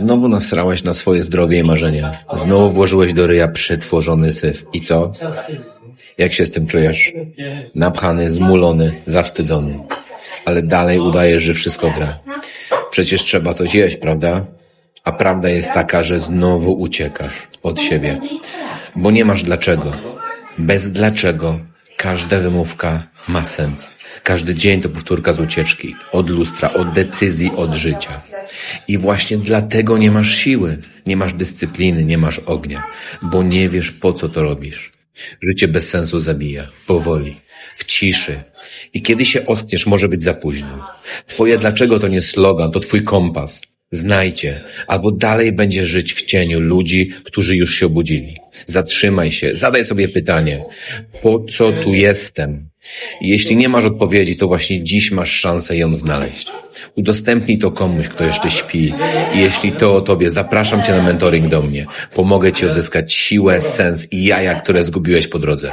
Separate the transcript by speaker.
Speaker 1: Znowu nasrałeś na swoje zdrowie i marzenia. Znowu włożyłeś do ryja przetworzony syf. I co? Jak się z tym czujesz? Napchany, zmulony, zawstydzony. Ale dalej udajesz, że wszystko gra. Przecież trzeba coś jeść, prawda? A prawda jest taka, że znowu uciekasz od siebie. Bo nie masz dlaczego. Bez dlaczego każda wymówka ma sens. Każdy dzień to powtórka z ucieczki, od lustra, od decyzji, od życia. I właśnie dlatego nie masz siły, nie masz dyscypliny, nie masz ognia, bo nie wiesz po co to robisz. Życie bez sensu zabija, powoli, w ciszy. I kiedy się ockniesz, może być za późno. Twoje dlaczego to nie slogan, to twój kompas. Znajcie, albo dalej będziesz żyć w cieniu ludzi, którzy już się obudzili. Zatrzymaj się, zadaj sobie pytanie, po co tu jestem? Jeśli nie masz odpowiedzi, to właśnie dziś masz szansę ją znaleźć. Udostępnij to komuś, kto jeszcze śpi. I jeśli to o tobie, zapraszam cię na mentoring do mnie. Pomogę ci odzyskać siłę, sens i jaja, które zgubiłeś po drodze.